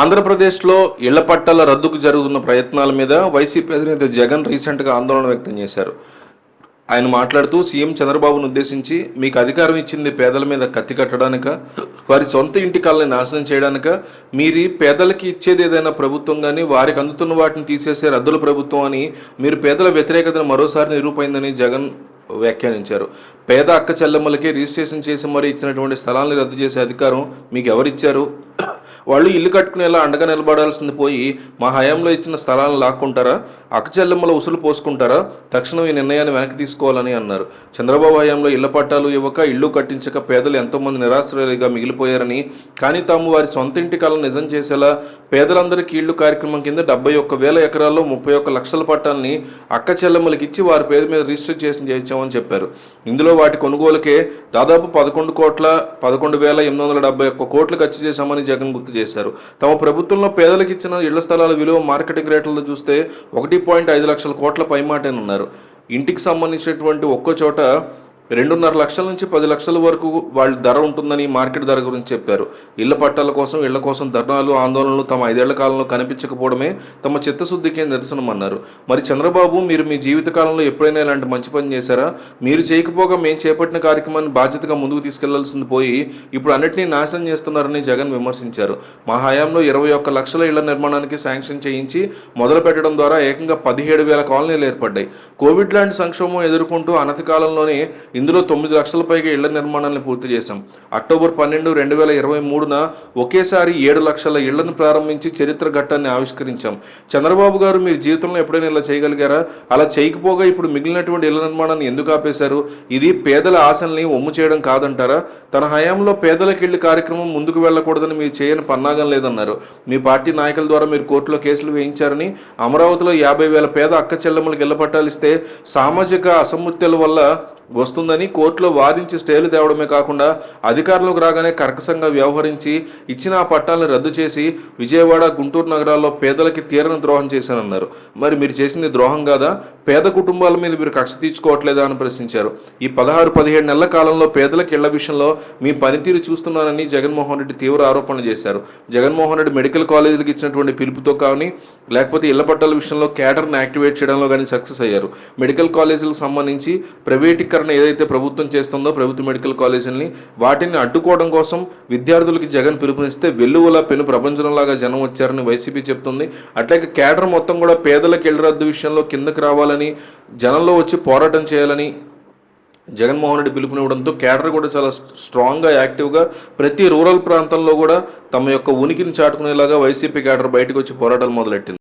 ఆంధ్రప్రదేశ్లో ఇళ్ళ పట్టాల రద్దుకు జరుగుతున్న ప్రయత్నాల మీద వైసీపీ అధినేత జగన్ రీసెంట్గా ఆందోళన వ్యక్తం చేశారు. ఆయన మాట్లాడుతూ సీఎం చంద్రబాబును ఉద్దేశించి మీకు అధికారం ఇచ్చింది పేదల మీద కత్తి కట్టడానిక వారి సొంత ఇంటి కళ్ళని నాశనం చేయడానిక మీరు పేదలకి ఇచ్చేది ఏదైనా ప్రభుత్వం కానీ వారికి అందుతున్న వాటిని తీసేసే రద్దుల ప్రభుత్వం అని మీరు పేదల వ్యతిరేకతను మరోసారి నిరూపైందని జగన్ వ్యాఖ్యానించారు. పేద అక్క చెల్లెమ్మలకి రిజిస్ట్రేషన్ చేసి మరీ ఇచ్చినటువంటి స్థలాన్ని రద్దు చేసే అధికారం మీకు ఎవరిచ్చారు? వాళ్ళు ఇల్లు కట్టుకునేలా అండగా నిలబడాల్సింది పోయి మా హయాంలో ఇచ్చిన స్థలాలను లాక్కుంటారా? అక్కచెల్లెమ్మల ఉసులు పోసుకుంటారా? తక్షణం ఈ నిర్ణయాన్ని వెనక్కి తీసుకోవాలని అన్నారు. చంద్రబాబు హయాంలో ఇళ్ళ పట్టాలు ఇవ్వక ఇల్లు కట్టించక పేదలు ఎంతోమంది నిరాశ్రయులుగా మిగిలిపోయారని కానీ తాము వారి సొంత ఇంటి కళ నిజం చేసేలా పేదలందరికీ ఇళ్ళు కార్యక్రమం కింద డెబ్బై ఒక్క వేల ఎకరాల్లో ముప్పై ఒక్క లక్షల పట్టాలని అక్కచెల్లెమ్మలకి ఇచ్చి వారి పేరు మీద రిజిస్టర్ చేసి చేయించామని చెప్పారు. ఇందులో వాటి కొనుగోలుకే దాదాపు పదకొండు కోట్ల పదకొండు వేల ఎనిమిది వందల డెబ్బై ఒక్క కోట్లు ఖర్చు చేశామని జగన్ గుర్తు చేశారు. తమ ప్రభుత్వంలో పేదలకు ఇచ్చిన ఇళ్ళ స్థలాల విలువ మార్కెటింగ్ రేట్లలో చూస్తే ఒకటి పాయింట్ ఐదు లక్షల కోట్ల పైమాటేనన్నారు. ఇంటికి సంబంధించినటువంటి ఒక్కో చోట రెండున్నర లక్షల నుంచి పది లక్షల వరకు వాళ్ళ ధర ఉంటుందని మార్కెట్ ధర గురించి చెప్పారు. ఇళ్ళ పట్టాల కోసం ఇళ్ళ కోసం ధర్నాలు ఆందోళనలు తమ ఐదేళ్ళ కాలంలో కనిపించకపోవడమే తమ చిత్తశుద్ధికి నిరసనమన్నారు మరి చంద్రబాబు మీరు మీ జీవిత కాలంలో ఎప్పుడైనా ఇలాంటి మంచి పని చేశారా? మీరు చేయకపోగా మేము చేపట్టిన కార్యక్రమాన్ని బాధ్యతగా ముందుకు తీసుకెళ్ళాల్సింది పోయి ఇప్పుడు అన్నింటినీ నాశనం చేస్తున్నారని జగన్ విమర్శించారు. మా హయాంలో ఇరవై ఒక్క లక్షల ఇళ్ళ నిర్మాణానికి శాంక్షన్ చేయించి మొదలు పెట్టడం ద్వారా ఏకంగా పదిహేడు వేల కాలనీలు ఏర్పడ్డాయి. కోవిడ్ లాంటి సంక్షోభం ఎదుర్కొంటూ అనతి కాలంలోనే ఇందులో తొమ్మిది లక్షల పైగా ఇళ్ళ నిర్మాణాలను పూర్తి చేశాం. అక్టోబర్ పన్నెండు రెండు వేల ఇరవై మూడున ఒకేసారి ఏడు లక్షల ఇళ్ళను ప్రారంభించి చరిత్ర ఘట్టాన్ని ఆవిష్కరించాం. చంద్రబాబు గారు మీరు జీవితంలో ఎప్పుడైనా ఇలా చేయగలిగారా? అలా చేయకపోగా ఇప్పుడు మిగిలినటువంటి ఇళ్ళ నిర్మాణాన్ని ఎందుకు ఆపేశారు? ఇది పేదల ఆశల్ని ఒమ్ము చేయడం కాదంటారా? తన హయాంలో పేదలకు ఇళ్ళ కార్యక్రమం ముందుకు వెళ్ళకూడదని మీరు చేయని పన్నాగం లేదన్నారు. మీ పార్టీ నాయకుల ద్వారా మీరు కోర్టులో కేసులు వేయించారని అమరావతిలో యాభై వేల పేద అక్క చెల్లెమ్మలకు ఇళ్ళ పట్టాలిస్తే సామాజిక అసమృత్యాల వల్ల వస్తుందని కోర్టులో వాదించి స్టేలు తేవడమే కాకుండా అధికారంలోకి రాగానే కర్కశంగా వ్యవహరించి ఇచ్చిన ఆ పట్టాలను రద్దు చేసి విజయవాడ గుంటూరు నగరాల్లో పేదలకి తీరని ద్రోహం చేశానన్నారు. మరి మీరు చేసింది ద్రోహం కాదా? పేద కుటుంబాల మీద మీరు కక్ష తీర్చుకోవట్లేదా అని ప్రశ్నించారు. ఈ పదహారు పదిహేడు నెలల కాలంలో పేదలకు ఇళ్ళ విషయంలో మీ పనితీరు చూస్తున్నానని జగన్మోహన్ రెడ్డి తీవ్ర ఆరోపణలు చేశారు. జగన్మోహన్ రెడ్డి మెడికల్ కాలేజీలకు ఇచ్చినటువంటి పిలుపుతో కానీ లేకపోతే ఇళ్ళ పట్టాల విషయంలో క్యాడర్ని యాక్టివేట్ చేయడంలో కానీ సక్సెస్ అయ్యారు. మెడికల్ కాలేజీలకు సంబంధించి ప్రైవేటీకరణ ఏదైతే ప్రభుత్వం చేస్తుందో ప్రభుత్వ మెడికల్ కాలేజీలని వాటిని అడ్డుకోవడం కోసం విద్యార్థులకి జగన్ పిలుపునిస్తే వెల్లువల పెను ప్రపంచంలాగా జనం వచ్చారని వైసీపీ చెప్తుంది. అట్లాగే కేడర్ మొత్తం కూడా పేదలకు ఎళ్ళరద్దు రద్దు విషయంలో కిందకి రావాలని జనంలో వచ్చి పోరాటం చేయాలని జగన్మోహన్ రెడ్డి పిలుపునివ్వడంతో క్యాడర్ కూడా చాలా స్ట్రాంగ్గా యాక్టివ్గా ప్రతి రూరల్ ప్రాంతంలో కూడా తమ యొక్క ఉనికిని చాటుకునేలాగా వైసీపీ కేడర్ బయటకు వచ్చి పోరాటాలు మొదలెట్టింది.